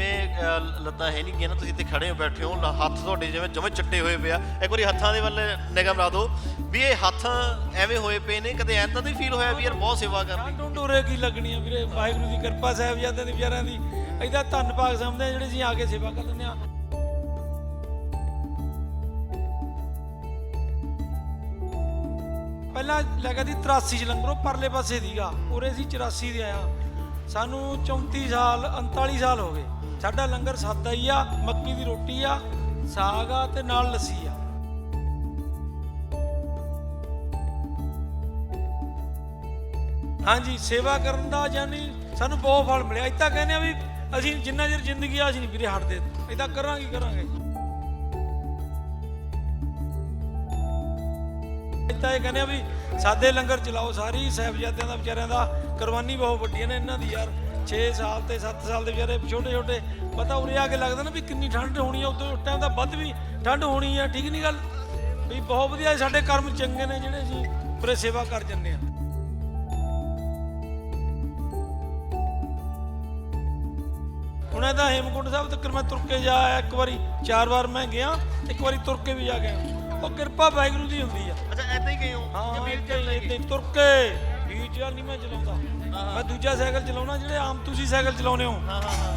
ਜਿਵੇਂ ਅਹ, ਲੱਤਾਂ ਹੈ ਨਹੀਂ ਗੀਆਂ ਨਾ ਤੁਸੀਂ ਇੱਥੇ ਖੜੇ ਹੋ ਬੈਠੇ ਹੋ ਲ- ਹੱਥ ਤੁਹਾਡੇ ਜਿਵੇਂ ਜਮੇ ਚਿੱਟੇ ਹੋਏ ਪਿਆ ਇੱਕ ਵਾਰੀ ਹੱਥਾਂ ਦੇ ਵੱਲ ਨਿਗਾਹ ਮਰਾ ਦਿਓ ਵੀ ਇਹ ਹੱਥ ਐਵੇਂ ਹੋਏ ਪਏ ਨੇ ਕਦੇ ਐਂ ਤਾਂ ਨਹੀਂ ਫੀਲ ਹੋਇਆ ਵੀ ਯਾਰ ਬਹੁਤ ਸੇਵਾ ਕਰਨੀ ਟੁੰਡੂਰੇ ਕੀ ਲੱਗਣੀ ਆ ਵੀਰੇ? ਵਾਹਿਗੁਰੂ ਦੀ ਕਿਰਪਾ ਸਾਹਿਬਜ਼ਾਦਿਆਂ ਦੀ ਵਿਚਾਰਿਆਂ ਦੀ। ਇਹਦਾ ਧੰਨ ਸਮਝਦੇ ਆ ਜਿਹੜੇ ਜੀ ਆ ਕੇ ਸੇਵਾ ਕਰ ਲੈਂਦੇ ਆ ਪਹਿਲਾਂ ਲੱਗਾ ਸੀ 83 ਚ ਲੰਗਰੋਂ ਪਰਲੇ ਪਾਸੇ ਦੀਗਾ। ਉਰੇ ਸੀ 84 ਦੇ ਆਇਆ। ਸਾਨੂੰ 34 ਸਾਲ 39 ਸਾਲ ਹੋ ਗਏ। ਸਾਡਾ ਲੰਗਰ ਸਾਦਾ ਹੀ ਆ, ਮੱਕੀ ਦੀ ਰੋਟੀ ਆ, ਸਾਗ ਆ ਤੇ ਨਾਲ ਲੱਸੀ ਆ। ਹਾਂਜੀ, ਸੇਵਾ ਕਰਨ ਦਾ ਯਾਨੀ ਸਾਨੂੰ ਬਹੁਤ ਫਲ ਮਿਲਿਆ। ਇੱਦਾਂ ਕਹਿੰਦੇ ਆ ਵੀ ਅਸੀਂ ਜਿੰਨਾ ਚਿਰ ਜ਼ਿੰਦਗੀ ਆ, ਅਸੀਂ ਨਹੀਂ ਵੀਰੇ ਹਟਦੇ। ਇੱਦਾਂ ਕਰਾਂਗੇ ਹੀ ਕਰਾਂਗੇ। ਇੱਦਾਂ ਇਹ ਕਹਿੰਦੇ ਆ ਵੀ ਸਾਦੇ ਲੰਗਰ ਚਲਾਓ ਸਾਰੀ, ਸਾਹਿਬਜ਼ਾਦਿਆਂ ਦਾ, ਵਿਚਾਰਿਆਂ ਦਾ। ਕੁਰਬਾਨੀ ਬਹੁਤ ਵੱਡੀ ਹੈ ਨਾ ਇਹਨਾਂ ਦੀ ਯਾਰ। 6 ਸਾਲ ਤੇ 7 ਸਾਲ ਦੇ ਵਿਚਾਰੇ ਛੋਟੇ ਛੋਟੇ ਪਤਾ ਉਰੇ ਆ ਕੇ ਲੱਗਦਾ ਨਾ ਵੀ ਕਿੰਨੀ ਠੰਡ ਹੋਣੀ ਆ ਉਦੋਂ ਉਸ ਟਾਈਮ ਤਾਂ ਵੱਧ ਵੀ ਠੰਡ ਹੋਣੀ ਆ ਠੀਕ ਨਹੀਂ ਗੱਲ? ਵੀ ਬਹੁਤ ਵਧੀਆ ਸਾਡੇ ਕਰਮ ਚੰਗੇ ਨੇ ਜਿਹੜੇ ਅਸੀਂ ਪੂਰੇ ਸੇਵਾ ਕਰ ਜੰਨੇ ਆ। ਹੁਣ ਇਹਦਾ ਹੇਮਕੁੰਟ ਸਾਹਿਬ ਤੱਕ ਮੈਂ ਤੁਰ ਕੇ ਜਾ ਆਇਆ ਇੱਕ ਵਾਰੀ ਚਾਰ ਵਾਰ ਮੈਂ ਗਿਆ ਇੱਕ ਵਾਰੀ ਤੁਰ ਕੇ ਵੀ ਜਾ ਗਿਆ ਉਹ ਕਿਰਪਾ ਵਾਹਿਗੁਰੂ ਦੀ ਹੁੰਦੀ ਆ। ਅੱਛਾ ਐਦਾਂ ਹੀ ਗਏ ਹੋ? ਏਦਾਂ ਹੀ ਤੁਰ ਕੇ। ਵੀਚ ਨਹੀਂ ਮੈਂ ਚਲਾਉਂਦਾ। ਮੈਂ ਦੂਜਾ ਸਾਈਕਲ ਚਲਾਉਣਾ, ਜਿਹੜੇ ਆਮ ਤੁਸੀਂ ਸਾਈਕਲ ਚਲਾਉਂਦੇ ਹੋ।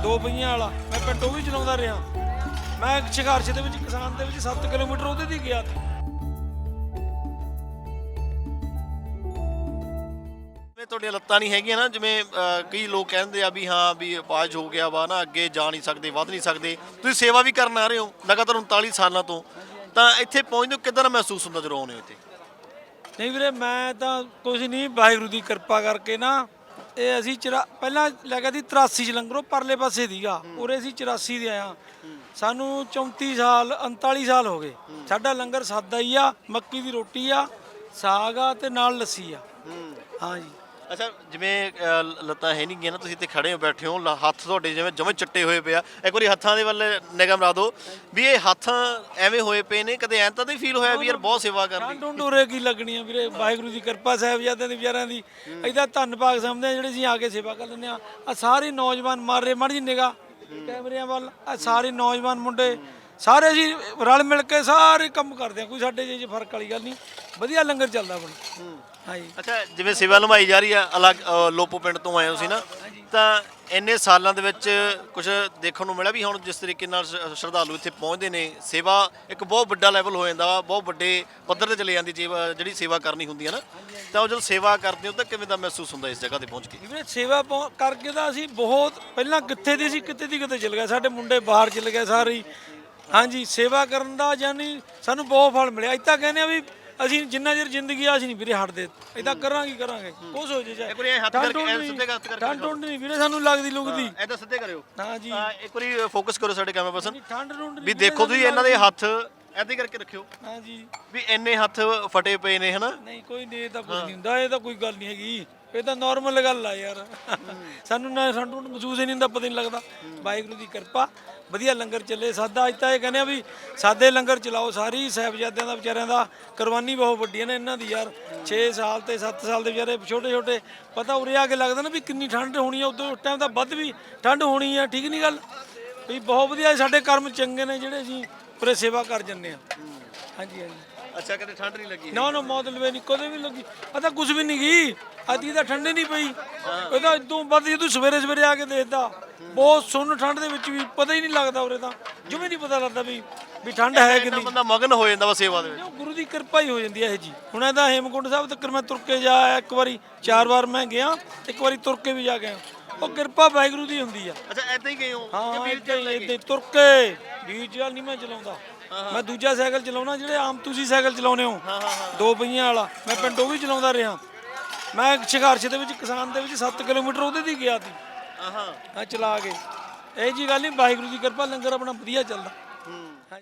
ਦੋ ਪਹੀਆਂ ਵਾਲਾ। ਮੈਂ ਪਿੰਡੋਂ ਵੀ ਚਲਾਉਂਦਾ ਰਿਹਾ। ਮੈਂ ਸ਼ਿਕਾਰਸ਼ ਦੇ ਵਿੱਚ, ਕਿਸਾਨ ਦੇ ਵਿੱਚ 7 ਕਿਲੋਮੀਟਰ ਉਹਦੇ ਦੀ ਗਿਆ ਸੀ। ਤੁਹਾਡੀਆਂ ਲੱਤਾਂ ਨਹੀਂ ਹੈਗੀਆਂ ਨਾ, ਜਿਵੇਂ ਕਈ ਲੋਕ ਕਹਿੰਦੇ ਆ ਵੀ ਹਾਂ, ਵੀ ਅਪਾਜ ਹੋ ਗਿਆ ਵਾ ਨਾ, ਅੱਗੇ ਜਾ ਨਹੀਂ ਸਕਦੇ, ਵੱਧ ਨਹੀਂ ਸਕਦੇ। ਤੁਸੀਂ ਸੇਵਾ ਵੀ ਕਰਨ ਆ ਰਹੇ ਹੋ, ਲਗਾਤਾਰ 39 ਸਾਲਾਂ ਤੋਂ। ਤਾਂ ਇੱਥੇ ਪਹੁੰਚਦੇ ਹੋ, ਕਿਦਾਂ ਦਾ ਮਹਿਸੂਸ ਹੁੰਦਾ ਜਦੋਂ ਆਉਂਦੇ ਹੋ ਇੱਥੇ? ਨਹੀਂ ਵੀਰੇ ਮੈਂ ਤਾਂ ਕੁਝ ਨਹੀਂ ਵਾਹਿਗੁਰੂ ਦੀ ਕਿਰਪਾ ਕਰਕੇ ਨਾ ਇਹ ਅਸੀਂ ਚਰਾ ਪਹਿਲਾਂ ਲੱਗਾ ਸੀ 83 ਚ ਲੰਗਰੋਂ ਪਰਲੇ ਪਾਸੇ ਦੀਗਾ ਉਰੇ ਅਸੀਂ 84 ਦੇ ਆਇਆ ਸਾਨੂੰ 34 ਸਾਲ 39 ਸਾਲ ਹੋ ਗਏ। ਸਾਡਾ ਲੰਗਰ ਸਾਦਾ ਹੀ ਆ ਮੱਕੀ ਦੀ ਰੋਟੀ ਆ ਸਾਗ ਆ ਤੇ ਨਾਲ ਲੱਸੀ ਆ। ਹਾਂ। ਜੀ ਅੱਛਾ ਜਿਵੇਂ ਲੱਤਾਂ ਹੈ ਨਹੀਂ ਗੀਆਂ ਨਾ ਤੁਸੀਂ ਇੱਥੇ ਖੜੇ ਹੋ ਬੈਠੇ ਹੋ ਲ- ਹੱਥ ਤੁਹਾਡੇ ਜਿਵੇਂ ਜਮੇ ਚਿੱਟੇ ਹੋਏ ਪਿਆ ਇੱਕ ਵਾਰੀ ਹੱਥਾਂ ਦੇ ਵੱਲ ਨਿਗਾਹ ਮਰਾ ਦਿਓ ਵੀ ਇਹ ਹੱਥ ਐਵੇਂ ਹੋਏ ਪਏ ਨੇ ਕਦੇ ਐਂ ਤਾਂ ਨਹੀਂ ਫੀਲ ਹੋਇਆ ਵੀ ਯਾਰ ਬਹੁਤ ਸੇਵਾ ਕਰਨੀ ਠੰਡ ਟੁੰਡੂਰੇ ਕੀ ਲੱਗਣੀ ਆ ਵੀਰੇ? ਵਾਹਿਗੁਰੂ ਦੀ ਕਿਰਪਾ ਸਾਹਿਬਜ਼ਾਦਿਆਂ ਦੀ ਵਿਚਾਰਿਆਂ ਦੀ। ਇਹਦਾ ਧੰਨ ਭਾਗ ਸਮਝਦੇ ਆ ਜਿਹੜੇ ਅਸੀਂ ਆ ਕੇ ਸੇਵਾ ਕਰ ਲੈਂਦੇ ਆ ਆ ਸਾਰੇ ਨੌਜਵਾਨ ਮਾਰ ਰਹੇ ਮਾੜੀ ਨਿਗਾ ਕੈਮਰਿਆਂ ਵੱਲ ਆ ਸਾਰੇ ਨੌਜਵਾਨ ਮੁੰਡੇ ਸਾਰੇ ਅਸੀਂ ਰਲ ਮਿਲ ਕੇ ਸਾਰੇ ਕੰਮ ਕਰਦੇ ਆ ਕੋਈ ਸਾਡੇ 'ਚ ਫ਼ਰਕ ਵਾਲੀ ਗੱਲ ਨਹੀਂ। ਵਧੀਆ ਲੰਗਰ ਚੱਲਦਾ ਬਣ ਹਾਂਜੀ। ਅੱਛਾ ਜਿਵੇਂ ਸੇਵਾ ਨਿਭਾਈ ਜਾ ਰਹੀ ਆ ਅਲੱਗ ਅ, ਲੋਪੋ ਪਿੰਡ ਤੋਂ ਆਏ ਹੋ ਸੀ ਨਾ ਤਾਂ ਇੰਨੇ ਸਾਲਾਂ ਦੇ ਵਿੱਚ ਕੁਝ ਦੇਖਣ ਨੂੰ ਮਿਲਿਆ ਵੀ ਹੁਣ ਜਿਸ ਤਰੀਕੇ ਨਾਲ ਸ਼- ਸ਼ਰਧਾਲੂ ਇੱਥੇ ਪਹੁੰਚਦੇ ਨੇ ਸੇਵਾ ਇੱਕ ਬਹੁਤ ਵੱਡਾ ਲੈਵਲ ਹੋ ਜਾਂਦਾ ਵਾ ਬਹੁਤ ਵੱਡੇ ਪੱਧਰ ਤੇ ਚਲੇ ਜਾਂਦੀ ਜੀਵ- ਜਿਹੜੀ ਸੇਵਾ ਕਰਨੀ ਹੁੰਦੀ ਹੈ ਨਾ ਤਾਂ ਉਹ ਜਦੋਂ ਸੇਵਾ ਕਰਦੇ ਹੋ ਤਾਂ ਕਿਵੇਂ ਦਾ ਮਹਿਸੂਸ ਹੁੰਦਾ ਇਸ ਜਗ੍ਹਾ ਤੇ ਪਹੁੰਚ ਕੇ? ਵੀਰੇ ਸੇਵਾ ਪਹੁੰ- ਕਰਕੇ ਤਾਂ ਅਸੀਂ ਬਹੁਤ ਪਹਿਲਾਂ ਕਿੱਥੇ ਦੀ ਸੀ ਕਿੱਥੇ ਦੀ ਕਿਤੇ ਚਲ ਗਏ ਸਾਡੇ ਮੁੰਡੇ ਬਾਹਰ ਚਲ ਗਏ ਸਾਰੇ ਹੀ। ਹਾਂਜੀ ਸੇਵਾ ਕਰਨ ਦਾ ਯਾਨੀ ਸਾਨੂੰ ਬਹੁਤ ਫਲ ਮਿਲਿਆ। ਇੱਦਾਂ ਕਹਿੰਦੇ ਆ ਵੀ ਅਸੀਂ ਜਿੰਨਾ ਚਿਰ ਜ਼ਿੰਦਗੀ ਆ ਅਸੀਂ ਨਹੀਂ ਵੀਰੇ ਹਟਦੇ। ਇੱਦਾਂ ਕਰਾਂਗੇ ਕਰਾਂਗੇ। ਕੁਛ ਹੋ ਜੇ ਇੱਕ ਵਾਰੀ ਹੱਥ ਕਰਕੇ ਐਂ ਸਿੱਧੇ ਹੱਥ ਕਰਕੇ ਠੰਡ ਟੁੰਡ ਨਹੀਂ ਵੀਰੇ ਸਾਨੂੰ ਲੱਗਦੀ ਲੁਗਦੀ ਐਦਾਂ ਸਿੱਧੇ ਕਰਿਓ। ਹਾਂ ਜੀ। ਤਾਂ ਇੱਕ ਵਾਰੀ ਫੋਕਸ ਕਰੋ ਸਾਡੇ ਕੈਮਰਾ ਪਰਸਨ। ਠੰਡ ਟੁੰਡ ਵੀ ਦੇਖੋ ਤੁਸੀਂ ਇਹਨਾਂ ਦੇ ਹੱਥ ਐਦਾਂ ਕਰਕੇ ਰੱਖਿਓ। ਹਾਂ ਜੀ। ਵੀ ਇੰਨੇ ਹੱਥ ਫਟੇ ਪਏ ਨੇ ਹਨਾ? ਨਹੀਂ ਕੋਈ ਨਹੀਂ ਇਹ ਤਾਂ ਕੁਝ ਨਹੀਂ ਹੁੰਦਾ ਇਹ ਤਾਂ ਕੋਈ ਗੱਲ ਨਹੀਂ ਹੈਗੀ। ਇਹ ਤਾਂ ਨਾਰਮਲ ਗੱਲ ਆ ਯਾਰ। ਸਾਨੂੰ ਨਾ ਸਾਨੂੰ ਮਹਿਸੂਸ ਹੀ ਨਹੀਂ ਹੁੰਦਾ, ਪਤਾ ਨਹੀਂ ਲੱਗਦਾ। ਵਾਹਿਗੁਰੂ ਦੀ ਕਿਰਪਾ, ਵਧੀਆ ਲੰਗਰ ਚੱਲੇ। ਸਾਦਾ ਅੱਜ ਤਾਂ ਇਹ ਕਹਿੰਦੇ ਆ ਵੀ ਸਾਦੇ ਲੰਗਰ ਚਲਾਓ। ਸਾਰੀ ਸਾਹਿਬਜ਼ਾਦਿਆਂ ਦਾ, ਵਿਚਾਰਿਆਂ ਦਾ ਕੁਰਬਾਨੀ ਬਹੁਤ ਵੱਡੀ ਹੈ ਨਾ ਇਹਨਾਂ ਦੀ ਯਾਰ। 6 ਸਾਲ ਤੇ 7 ਸਾਲ ਦੇ ਵਿਚਾਰੇ ਛੋਟੇ ਛੋਟੇ ਪਤਾ ਉਰੇ ਆ ਕੇ ਲੱਗਦਾ ਨਾ ਵੀ ਕਿੰਨੀ ਠੰਡ ਹੋਣੀ ਹੈ ਉਦੋਂ ਉਸ ਟਾਈਮ ਤਾਂ ਵੱਧ ਵੀ ਠੰਡ ਹੋਣੀ ਹੈ ਠੀਕ ਨਹੀਂ ਗੱਲ? ਵੀ ਬਹੁਤ ਵਧੀਆ ਸਾਡੇ ਕਰਮ ਚੰਗੇ ਨੇ ਜਿਹੜੇ ਅਸੀਂ ਪੂਰੇ ਸੇਵਾ ਕਰ ਜੰਨੇ ਆ। ਹਾਂਜੀ ਹਾਂਜੀ। ਅੱਛਾ ਕਦੇ ਠੰਡ ਨਹੀਂ ਲੱਗੀ? ਨਾ ਨਾ ਮੌਤ ਲਵੇ ਨਹੀਂ ਕਦੇ ਵੀ ਲੱਗੀ। ਆ ਤਾਂ ਕੁਝ ਵੀ ਨਹੀਂ ਗਈ ਅੱਜ ਤਾਂ ਠੰਡੇ ਨਹੀਂ ਪਈ। ਇਹ ਤਾਂ ਇਦੋਂ ਵੱਧ ਜਦੋਂ ਸਵੇਰੇ ਸਵੇਰੇ ਆ ਕੇ ਦੇਖਦਾ। ਬਹੁਤ ਸੁੰਨ ਠੰਡ ਦੇ ਵਿੱਚ ਵੀ ਪਤਾ ਹੀ ਨਹੀਂ ਲੱਗਦਾ ਉਰੇ ਤਾਂ। ਜਿਵੇਂ ਨਹੀਂ ਪਤਾ ਲੱਗਦਾ ਵੀ ਵੀ ਠੰਡ ਹੈ ਕਿ ਨਹੀਂ। ਬੰਦਾ ਮਗਨ ਹੋ ਜਾਂਦਾ ਵਾ ਸੇਵਾ ਦੇ ਵਿੱਚ। ਗੁਰੂ ਦੀ ਕਿਰਪਾ ਹੀ ਹੋ ਜਾਂਦੀ ਹੈ ਇਹ ਜੀ। ਹੁਣ ਇਹਦਾ ਹੇਮਕੁੰਟ ਸਾਹਿਬ ਤੱਕ ਮੈਂ ਤੁਰ ਕੇ ਜਾ ਆਇਆ ਇੱਕ ਵਾਰੀ ਚਾਰ ਵਾਰ ਮੈਂ ਗਿਆ ਇੱਕ ਵਾਰੀ ਤੁਰ ਕੇ ਵੀ ਜਾ ਗਿਆ ਉਹ ਕਿਰਪਾ ਵਾਹਿਗੁਰੂ ਦੀ ਹੁੰਦੀ ਆ। ਅੱਛਾ ਐਦਾਂ ਹੀ ਗਏ ਹੋ? ਹਾਂ ਏਦਾਂ ਹੀ ਤੁਰ ਕੇ। ਵੀਚ ਵਾਲ ਨਹੀਂ ਮੈਂ ਚਲਾਉਂਦਾ। ਮੈਂ ਦੂਜਾ ਸਾਈਕਲ ਚਲਾਉਣਾ ਜਿਹੜੇ ਆਮ ਤੁਸੀਂ ਸਾਈਕਲ ਚਲਾਉਂਦੇ ਹੋ। ਦੋ ਪਹੀਆਂ ਵਾਲਾ। ਮੈਂ ਪਿੰਡੋਂ ਵੀ ਚਲਾਉਂਦਾ ਰਿਹਾ। ਮੈਂ ਸ਼ਿਕਾਰਸ਼ ਦੇ ਵਿੱਚ ਕਿਸਾਨ ਦੇ ਵਿੱਚ 7 ਕਿਲੋਮੀਟਰ ਉਹਦੇ ਦੀ ਗਿਆ ਸੀ। ਆਹਾਂ ਹਾਂ। ਚਲਾ ਕੇ। ਇਹ ਜੀ ਗੱਲ ਨਹੀਂ ਵਾਹਿਗੁਰੂ ਦੀ ਕਿਰਪਾ ਲੰਗਰ ਆਪਣਾ ਵਧੀਆ ਚੱਲਦਾ। ਹੂੰ।